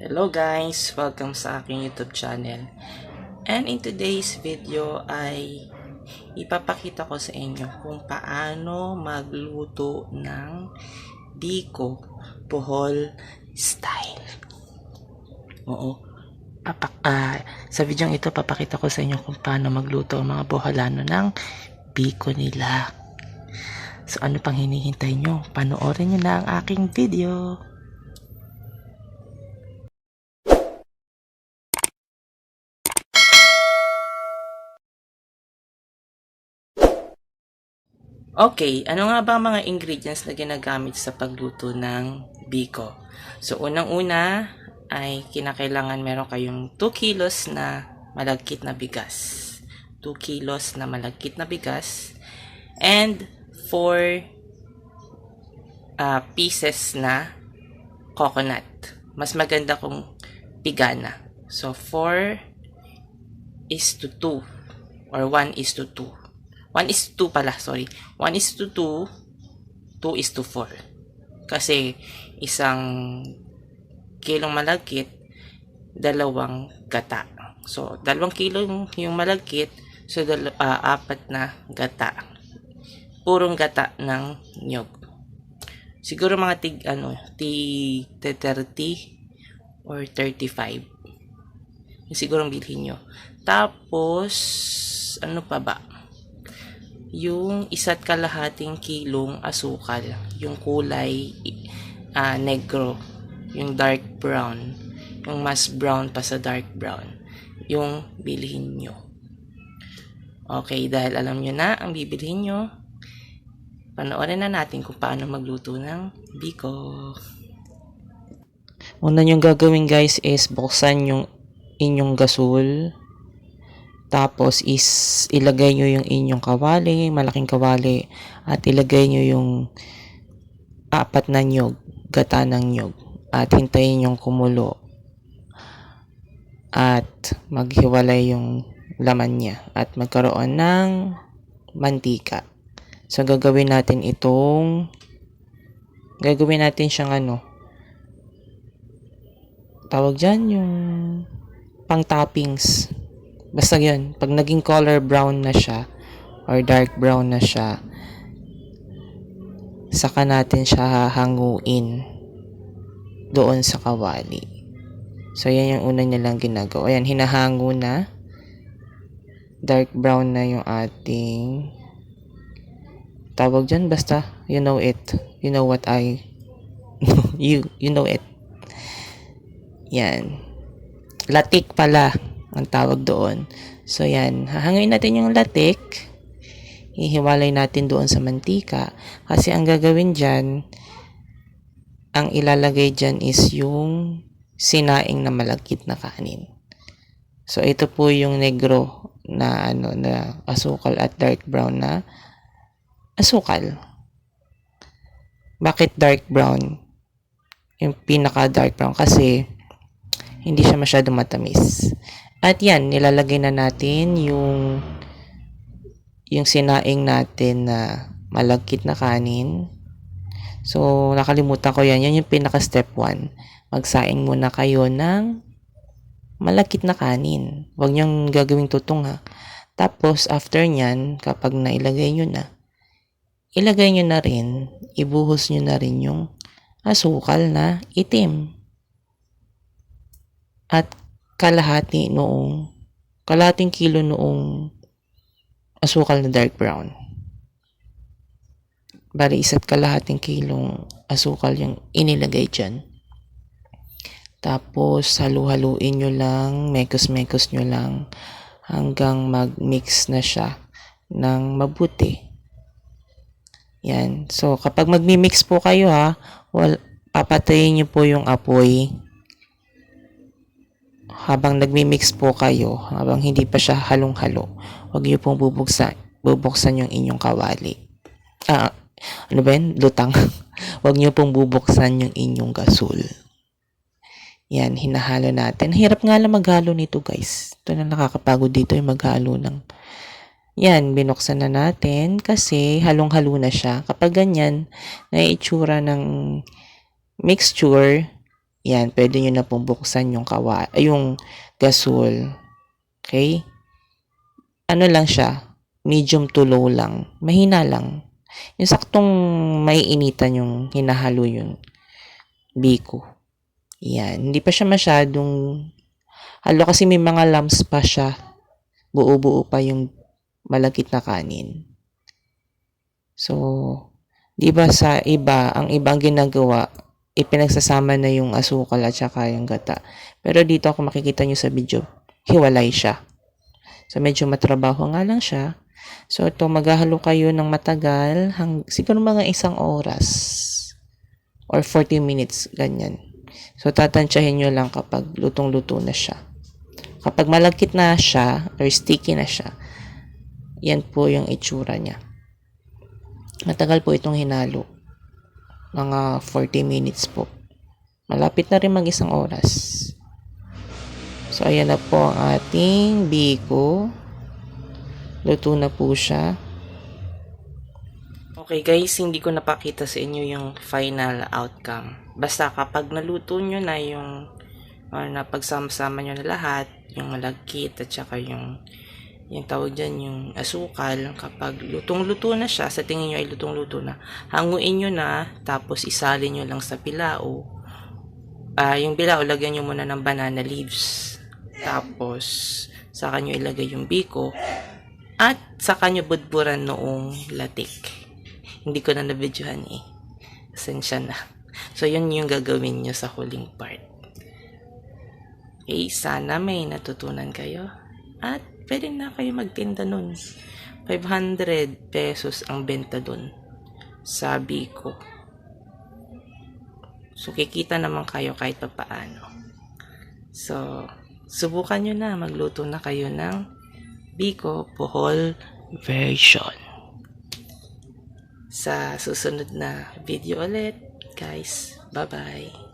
Hello guys! Welcome sa aking YouTube channel. And in today's video ay ipapakita ko sa inyo kung paano magluto ng Biko Bohol style. Oo. Papak ah, sa video ito papakita ko sa inyo kung paano magluto ang mga boholano ng Biko nila. So ano pang hinihintay nyo? Panoorin nyo na ang aking video. Okay, ano nga ba mga ingredients na ginagamit sa pagluto ng biko? So, unang-una ay kinakailangan meron kayong 2 kilos na malagkit na bigas. 2 kilos na malagkit na bigas. And 4 ah, pieces na coconut. Mas maganda kung pigana. So, 4 is to 2 or 1 is to 2. 1 is to 2 pala, sorry. 1 is to 2, 2 is to 4. Kasi isang kilong malagkit, dalawang gata. So, dalawang kilo yung, malagkit, so dal- ah, apat na gata. Purong gata ng nyog. Siguro mga tig, ano, tig 30 or 35. Yung siguro bilhin nyo. Tapos, ano pa ba? Yung isa't kalahating kilong asukal, yung kulay ah, negro, yung dark brown, yung mas brown pa sa dark brown, yung bilhin nyo. Okay, dahil alam nyo na ang bibilhin nyo, panoorin na natin kung paano magluto ng biko. Una yung gagawin guys is buksan yung inyong gasol tapos is ilagay nyo yung inyong kawali, malaking kawali, at ilagay nyo yung apat na nyog, gata ng nyog, at hintayin yung kumulo. At maghiwalay yung laman niya at magkaroon ng mantika. So gagawin natin itong gagawin natin siyang ano tawag dyan yung pang toppings Basta yun, pag naging color brown na siya, or dark brown na siya, saka natin siya hahanguin doon sa kawali. So, yan yung una niya lang ginagawa. Ayan, hinahango na. Dark brown na yung ating tawag dyan. Basta, you know it. You know what I... you, you know it. Yan. Latik pala ang tawag doon. So, yan. Hahangin natin yung latik. Ihiwalay natin doon sa mantika. Kasi ang gagawin dyan, ang ilalagay dyan is yung sinaing na malagkit na kanin. So, ito po yung negro na ano na asukal at dark brown na asukal. Bakit dark brown? Yung pinaka dark brown kasi hindi siya masyado matamis. At yan, nilalagay na natin yung yung sinaing natin na malagkit na kanin. So, nakalimutan ko yan. Yan yung pinaka step 1. Magsaing muna kayo ng malagkit na kanin. Huwag niyong gagawing tutong ha. Tapos, after nyan, kapag nailagay nyo na, ilagay nyo na rin, ibuhos nyo na rin yung asukal na itim. At kalahati noong kalahating kilo noong asukal na dark brown. Bali, isa't kalahating kilong asukal yung inilagay dyan. Tapos, halu-haluin nyo lang, mekos-mekos nyo lang hanggang mag-mix na siya ng mabuti. Yan. So, kapag magmi-mix po kayo ha, well, papatayin nyo po yung apoy habang nagmi-mix po kayo, habang hindi pa siya halong-halo, huwag niyo pong bubuksan, bubuksan yung inyong kawali. Ah, ano ba yun? Lutang. huwag niyo pong bubuksan yung inyong gasol. Yan, hinahalo natin. Hirap nga lang maghalo nito, guys. Ito na nakakapagod dito yung maghalo ng... Yan, binuksan na natin kasi halong-halo na siya. Kapag ganyan, na itsura ng mixture, Yan, pwede nyo na pong buksan yung kawa, ay, yung gasol. Okay? Ano lang siya, medium to low lang. Mahina lang. Yung saktong may initan yung hinahalo yung biko. Yan. Hindi pa siya masyadong halo kasi may mga lumps pa siya. Buo-buo pa yung malagkit na kanin. So, di ba sa iba, ang ibang ginagawa, ipinagsasama na yung asukal at saka yung gata. Pero dito ako makikita nyo sa video, hiwalay siya. So, medyo matrabaho nga lang siya. So, ito, maghahalo kayo ng matagal, hang, siguro mga isang oras or 40 minutes, ganyan. So, tatansyahin nyo lang kapag lutong-luto na siya. Kapag malagkit na siya or sticky na siya, yan po yung itsura niya. Matagal po itong hinalo. Mga 40 minutes po. Malapit na rin mag isang oras. So, ayan na po ang ating biko. Luto na po siya. Okay guys, hindi ko napakita sa inyo yung final outcome. Basta kapag naluto nyo na yung or napagsama-sama nyo na lahat, yung malagkit at saka yung yung tawag dyan, yung asukal, kapag lutong-luto na siya, sa tingin nyo ay lutong-luto na, hanguin nyo na, tapos isalin nyo lang sa pilao. Ah, yung pilao, lagyan nyo muna ng banana leaves. Tapos, saka nyo ilagay yung biko. At saka nyo budburan noong latik. Hindi ko na nabidyohan eh. Asensya na. So, yun yung gagawin nyo sa huling part. Okay, sana may natutunan kayo. At pwede na kayo magtinda nun. 500 pesos ang benta dun. Sabi ko. So, kikita naman kayo kahit pa paano. So, subukan nyo na. Magluto na kayo ng Biko Bohol version. Sa susunod na video ulit, guys. Bye-bye.